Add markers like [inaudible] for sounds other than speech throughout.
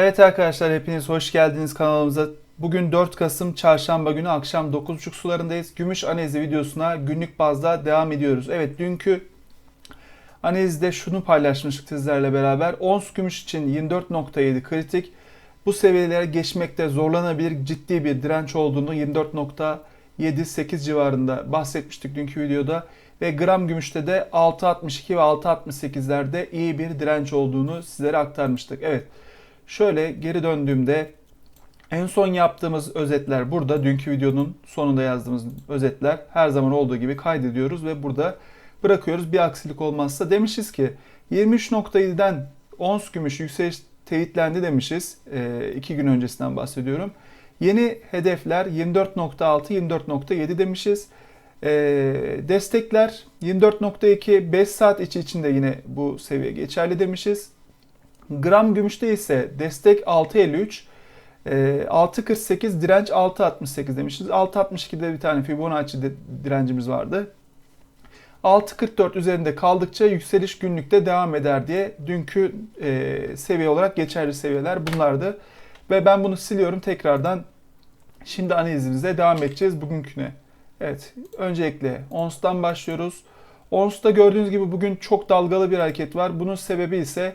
Evet arkadaşlar hepiniz hoş geldiniz kanalımıza. Bugün 4 Kasım Çarşamba günü akşam 9.30 sularındayız. Gümüş analizi videosuna günlük bazda devam ediyoruz. Evet dünkü analizde şunu paylaşmıştık sizlerle beraber. Ons gümüş için 24.7 kritik. Bu seviyelere geçmekte zorlanabilir ciddi bir direnç olduğunu 24.7-8 civarında bahsetmiştik dünkü videoda. Ve gram gümüşte de 6.62 ve 6.68'lerde iyi bir direnç olduğunu sizlere aktarmıştık. Evet şöyle geri döndüğümde en son yaptığımız özetler burada. Dünkü videonun sonunda yazdığımız özetler her zaman olduğu gibi kaydediyoruz ve burada bırakıyoruz. Bir aksilik olmazsa demişiz ki 23.7'den ons gümüş yükseliş teyitlendi demişiz. 2 gün öncesinden bahsediyorum. Yeni hedefler 24.6, 24.7 demişiz. E, destekler 24.2 5 saat içi içinde yine bu seviye geçerli demişiz. Gram gümüşte ise destek 6.53, e, 6.48 direnç 6.68 demişiz. 6.62'de bir tane Fibonacci direncimiz vardı. 6.44 üzerinde kaldıkça yükseliş günlükte devam eder diye dünkü e, seviye olarak geçerli seviyeler bunlardı. Ve ben bunu siliyorum tekrardan. Şimdi analizimize devam edeceğiz bugünküne. Evet öncelikle ONS'tan başlıyoruz. ONS'ta gördüğünüz gibi bugün çok dalgalı bir hareket var. Bunun sebebi ise e,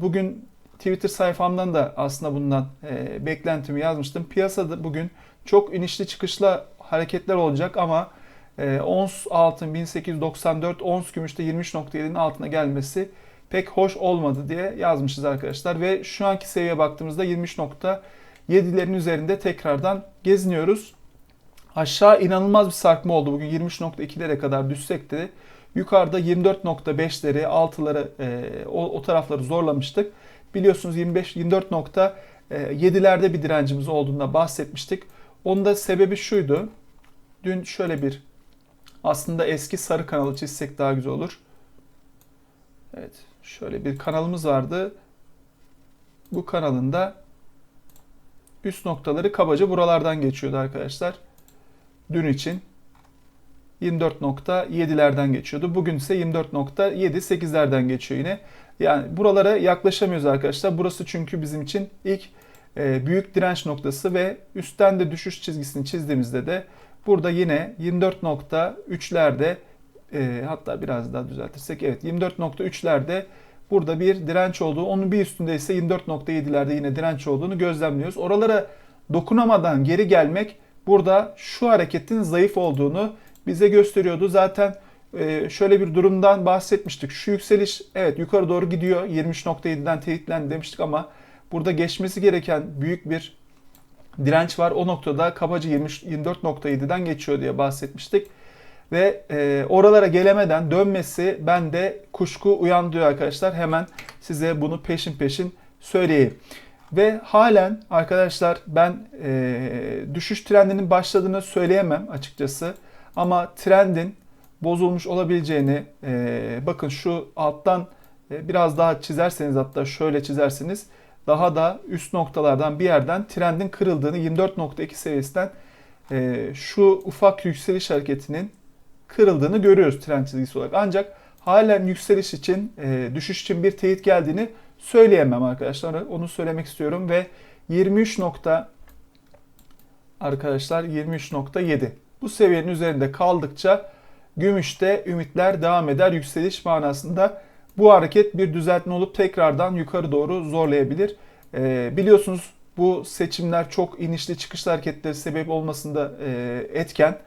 bugün Twitter sayfamdan da aslında bundan e, beklentimi yazmıştım. Piyasada bugün çok inişli çıkışlı hareketler olacak ama e, ons altın 1894, ons gümüşte 23.7'nin altına gelmesi pek hoş olmadı diye yazmışız arkadaşlar. Ve şu anki seviyeye baktığımızda 23.7'lerin üzerinde tekrardan geziniyoruz. Aşağı inanılmaz bir sarkma oldu. Bugün 23.2'lere kadar düşsek de yukarıda 24.5'leri, 6'ları e, o, o tarafları zorlamıştık. Biliyorsunuz 25 24.7'lerde bir direncimiz olduğunda bahsetmiştik. Onun da sebebi şuydu. Dün şöyle bir aslında eski sarı kanalı çizsek daha güzel olur. Evet, şöyle bir kanalımız vardı. Bu kanalında üst noktaları kabaca buralardan geçiyordu arkadaşlar dün için 24.7'lerden geçiyordu. Bugün ise 24.78'lerden geçiyor yine. Yani buralara yaklaşamıyoruz arkadaşlar. Burası çünkü bizim için ilk e, büyük direnç noktası ve üstten de düşüş çizgisini çizdiğimizde de burada yine 24.3'lerde e, hatta biraz daha düzeltirsek evet 24.3'lerde burada bir direnç olduğu, onun bir üstünde ise 24.7'lerde yine direnç olduğunu gözlemliyoruz. Oralara dokunamadan geri gelmek burada şu hareketin zayıf olduğunu bize gösteriyordu. Zaten e, şöyle bir durumdan bahsetmiştik. Şu yükseliş evet yukarı doğru gidiyor. 23.7'den teyitlendi demiştik ama burada geçmesi gereken büyük bir direnç var. O noktada kabaca 24.7'den geçiyor diye bahsetmiştik. Ve e, oralara gelemeden dönmesi bende kuşku uyandırıyor arkadaşlar. Hemen size bunu peşin peşin söyleyeyim. Ve halen arkadaşlar ben e, düşüş trendinin başladığını söyleyemem açıkçası. Ama trendin bozulmuş olabileceğini e, bakın şu alttan e, biraz daha çizerseniz hatta şöyle çizerseniz daha da üst noktalardan bir yerden trendin kırıldığını 24.2 seviyesinden e, şu ufak yükseliş hareketinin kırıldığını görüyoruz trend çizgisi olarak. Ancak halen yükseliş için, e, düşüş için bir teyit geldiğini söyleyemem arkadaşlar. Onu söylemek istiyorum ve 23 nokta arkadaşlar 23.7 bu seviyenin üzerinde kaldıkça gümüşte ümitler devam eder yükseliş manasında. Bu hareket bir düzeltme olup tekrardan yukarı doğru zorlayabilir. Ee, biliyorsunuz bu seçimler çok inişli çıkışlı hareketleri sebep olmasında e, etken.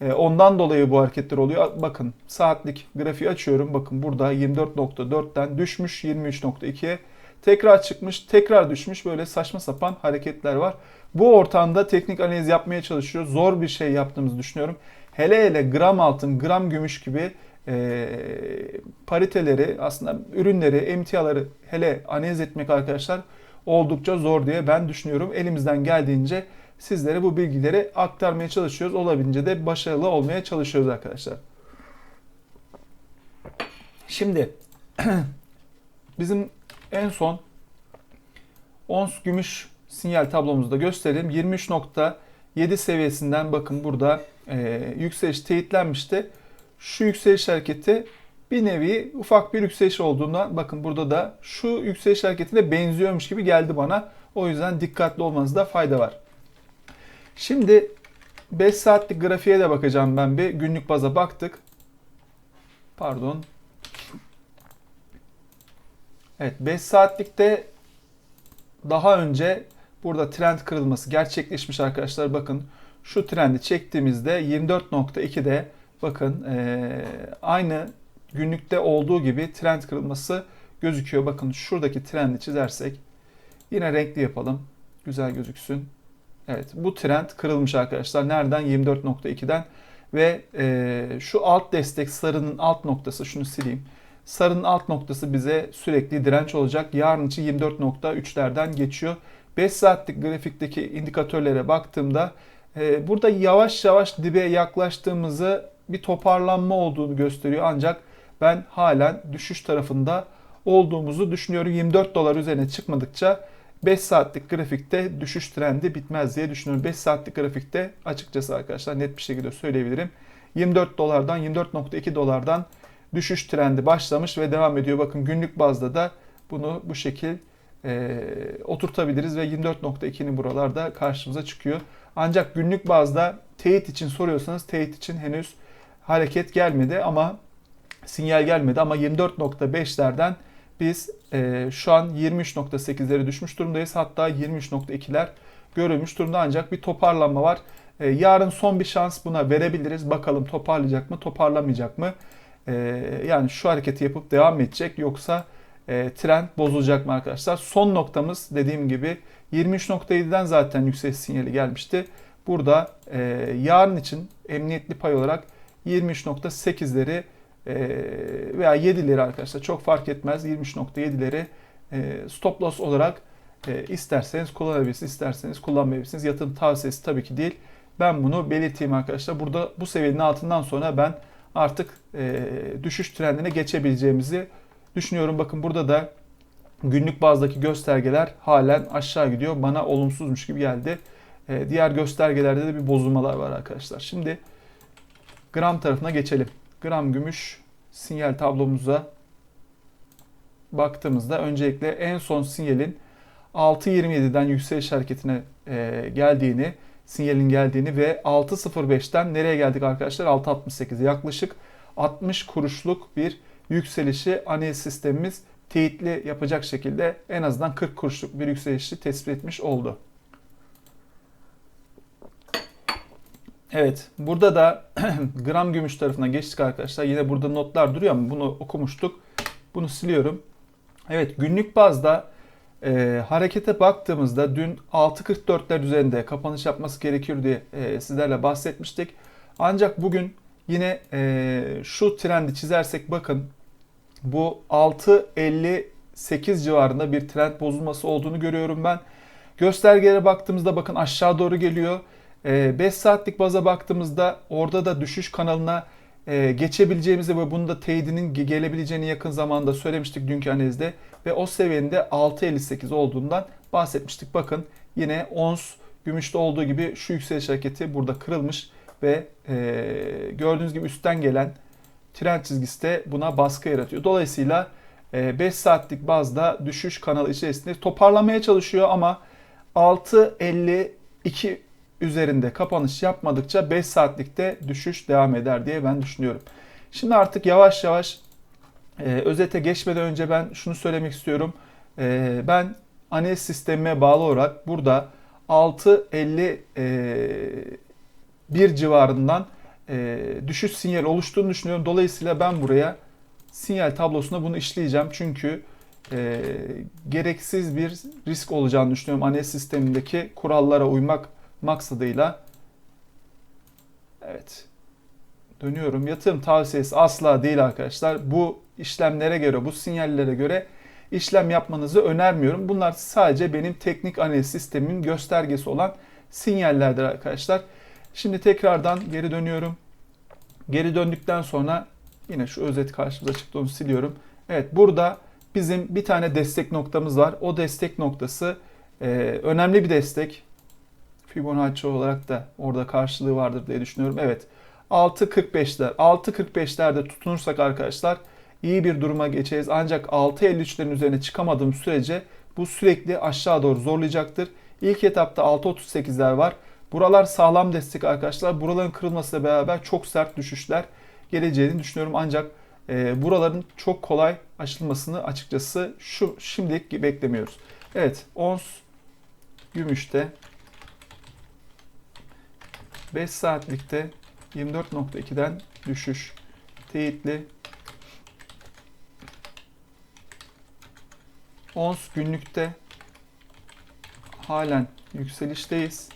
E, ondan dolayı bu hareketler oluyor. Bakın saatlik grafiği açıyorum. Bakın burada 24.4'ten düşmüş 23.2'ye tekrar çıkmış, tekrar düşmüş böyle saçma sapan hareketler var. Bu ortamda teknik analiz yapmaya çalışıyoruz. Zor bir şey yaptığımızı düşünüyorum. Hele hele gram altın, gram gümüş gibi e, pariteleri aslında ürünleri, emtiaları hele analiz etmek arkadaşlar oldukça zor diye ben düşünüyorum. Elimizden geldiğince sizlere bu bilgileri aktarmaya çalışıyoruz. Olabildiğince de başarılı olmaya çalışıyoruz arkadaşlar. Şimdi [clears throat] bizim en son ons gümüş sinyal tablomuzda gösterelim. 23.7 seviyesinden bakın burada e, yükseliş teyitlenmişti. Şu yükseliş hareketi bir nevi ufak bir yükseliş olduğundan bakın burada da şu yükseliş hareketine benziyormuş gibi geldi bana. O yüzden dikkatli olmanızda fayda var. Şimdi 5 saatlik grafiğe de bakacağım ben bir. Günlük baza baktık. Pardon. Evet 5 saatlikte daha önce burada trend kırılması gerçekleşmiş arkadaşlar. Bakın şu trendi çektiğimizde 24.2'de bakın ee, aynı günlükte olduğu gibi trend kırılması gözüküyor. Bakın şuradaki trendi çizersek yine renkli yapalım. Güzel gözüksün. Evet bu trend kırılmış arkadaşlar. Nereden? 24.2'den ve e, şu alt destek sarının alt noktası şunu sileyim. Sarının alt noktası bize sürekli direnç olacak. Yarın için 24.3'lerden geçiyor. 5 saatlik grafikteki indikatörlere baktığımda e, burada yavaş yavaş dibe yaklaştığımızı bir toparlanma olduğunu gösteriyor. Ancak ben halen düşüş tarafında olduğumuzu düşünüyorum. 24 dolar üzerine çıkmadıkça 5 saatlik grafikte düşüş trendi bitmez diye düşünüyorum. 5 saatlik grafikte açıkçası arkadaşlar net bir şekilde söyleyebilirim. 24 dolardan 24.2 dolardan düşüş trendi başlamış ve devam ediyor. Bakın günlük bazda da bunu bu şekil e, oturtabiliriz ve 24.2'nin buralarda karşımıza çıkıyor. Ancak günlük bazda teyit için soruyorsanız teyit için henüz hareket gelmedi ama sinyal gelmedi ama 24.5'lerden biz e, şu an 23.8'lere düşmüş durumdayız. Hatta 23.2'ler görülmüş durumda ancak bir toparlanma var. E, yarın son bir şans buna verebiliriz. Bakalım toparlayacak mı, toparlamayacak mı? E, yani şu hareketi yapıp devam edecek yoksa e, trend bozulacak mı arkadaşlar? Son noktamız dediğim gibi 23.7'den zaten yükseliş sinyali gelmişti. Burada e, yarın için emniyetli pay olarak 23.8'leri e, veya 7'leri arkadaşlar çok fark etmez 23.7'leri e, stop loss olarak e, isterseniz kullanabilirsiniz, isterseniz kullanmayabilirsiniz. Yatırım tavsiyesi tabii ki değil. Ben bunu belirteyim arkadaşlar. Burada bu seviyenin altından sonra ben artık düşüş trendine geçebileceğimizi düşünüyorum. Bakın burada da günlük bazdaki göstergeler halen aşağı gidiyor. Bana olumsuzmuş gibi geldi. diğer göstergelerde de bir bozulmalar var arkadaşlar. Şimdi gram tarafına geçelim gram gümüş sinyal tablomuza baktığımızda öncelikle en son sinyalin 6.27'den yükseliş hareketine e, geldiğini, sinyalin geldiğini ve 6.05'ten nereye geldik arkadaşlar? 6.68'e yaklaşık 60 kuruşluk bir yükselişi analiz sistemimiz teyitli yapacak şekilde en azından 40 kuruşluk bir yükselişi tespit etmiş oldu. Evet, burada da [clears throat] gram gümüş tarafına geçtik arkadaşlar. Yine burada notlar duruyor ama bunu okumuştuk. Bunu siliyorum. Evet, günlük bazda e, harekete baktığımızda dün 6.44'ler üzerinde kapanış yapması gerekiyor diye e, sizlerle bahsetmiştik. Ancak bugün yine e, şu trendi çizersek bakın bu 6.58 civarında bir trend bozulması olduğunu görüyorum ben. Göstergelere baktığımızda bakın aşağı doğru geliyor. 5 ee, saatlik baza baktığımızda orada da düşüş kanalına e, geçebileceğimizi ve bunun da teyidinin gelebileceğini yakın zamanda söylemiştik dünkü analizde ve o seviyede 6.58 olduğundan bahsetmiştik. Bakın yine ons gümüşte olduğu gibi şu yükseliş hareketi burada kırılmış ve e, gördüğünüz gibi üstten gelen trend çizgisi de buna baskı yaratıyor. Dolayısıyla 5 e, saatlik bazda düşüş kanalı içerisinde toparlamaya çalışıyor ama 6.52 üzerinde kapanış yapmadıkça 5 saatlikte düşüş devam eder diye ben düşünüyorum. Şimdi artık yavaş yavaş e, özete geçmeden önce ben şunu söylemek istiyorum. E, ben analiz sistemime bağlı olarak burada 6.50 e, bir civarından e, düşüş sinyal oluştuğunu düşünüyorum. Dolayısıyla ben buraya sinyal tablosuna bunu işleyeceğim. Çünkü e, gereksiz bir risk olacağını düşünüyorum. Analiz sistemindeki kurallara uymak maksadıyla evet dönüyorum. Yatırım tavsiyesi asla değil arkadaşlar. Bu işlemlere göre, bu sinyallere göre işlem yapmanızı önermiyorum. Bunlar sadece benim teknik analiz sistemimin göstergesi olan sinyallerdir arkadaşlar. Şimdi tekrardan geri dönüyorum. Geri döndükten sonra yine şu özet karşımıza çıktı onu siliyorum. Evet burada bizim bir tane destek noktamız var. O destek noktası e, önemli bir destek. Fibonacci olarak da orada karşılığı vardır diye düşünüyorum. Evet 6.45'ler 6.45'lerde tutunursak arkadaşlar iyi bir duruma geçeceğiz. Ancak 6.53'lerin üzerine çıkamadığım sürece bu sürekli aşağı doğru zorlayacaktır. İlk etapta 6.38'ler var. Buralar sağlam destek arkadaşlar. Buraların kırılmasıyla beraber çok sert düşüşler geleceğini düşünüyorum. Ancak e, buraların çok kolay aşılmasını açıkçası şu şimdilik beklemiyoruz. Evet, ons gümüşte 5 saatlikte 24.2'den düşüş teyitli. Ons günlükte halen yükselişteyiz.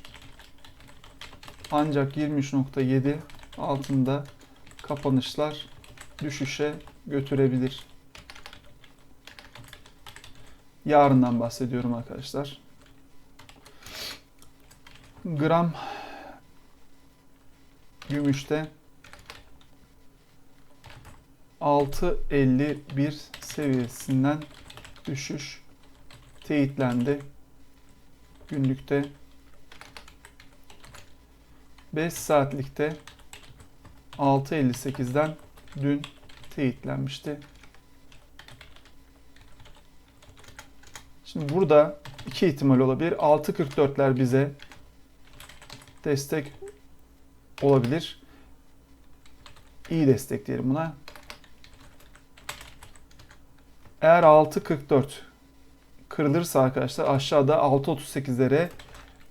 Ancak 23.7 altında kapanışlar düşüşe götürebilir. Yarından bahsediyorum arkadaşlar. Gram gümüşte 6.51 seviyesinden düşüş teyitlendi. Günlükte 5 saatlikte 6.58'den dün teyitlenmişti. Şimdi burada iki ihtimal olabilir. 6.44'ler bize destek olabilir. İyi destek diyelim buna. Eğer 6.44 kırılırsa arkadaşlar aşağıda 6.38'lere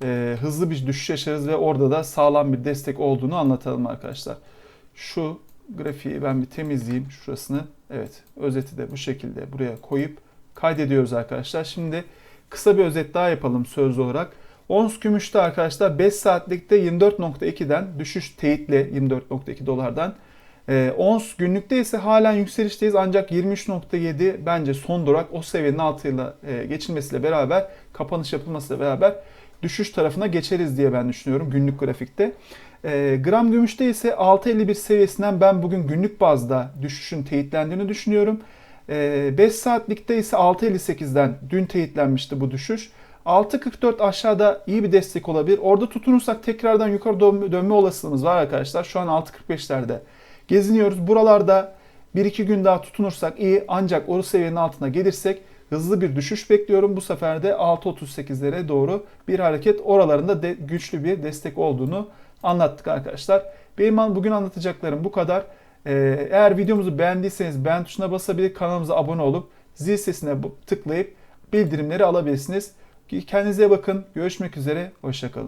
e, hızlı bir düşüş yaşarız ve orada da sağlam bir destek olduğunu anlatalım arkadaşlar. Şu grafiği ben bir temizleyeyim şurasını. Evet özeti de bu şekilde buraya koyup kaydediyoruz arkadaşlar. Şimdi kısa bir özet daha yapalım sözlü olarak. Ons gümüşte arkadaşlar 5 saatlikte 24.2'den düşüş teyitle 24.2 dolardan. E, ons günlükte ise halen yükselişteyiz ancak 23.7 bence son durak o seviyenin altıyla e, geçilmesiyle beraber kapanış yapılmasıyla beraber düşüş tarafına geçeriz diye ben düşünüyorum günlük grafikte. E, gram gümüşte ise 6.51 seviyesinden ben bugün günlük bazda düşüşün teyitlendiğini düşünüyorum. E, 5 saatlikte ise 6.58'den dün teyitlenmişti bu düşüş. 6.44 aşağıda iyi bir destek olabilir. Orada tutunursak tekrardan yukarı dönme, dönme olasılığımız var arkadaşlar. Şu an 6.45'lerde geziniyoruz. Buralarda 1-2 gün daha tutunursak iyi ancak o seviyenin altına gelirsek hızlı bir düşüş bekliyorum. Bu sefer de 6.38'lere doğru bir hareket oralarında de güçlü bir destek olduğunu anlattık arkadaşlar. Benim bugün anlatacaklarım bu kadar. Ee, eğer videomuzu beğendiyseniz beğen tuşuna basabilir, kanalımıza abone olup zil sesine tıklayıp bildirimleri alabilirsiniz. Kendinize bakın. Görüşmek üzere. Hoşçakalın.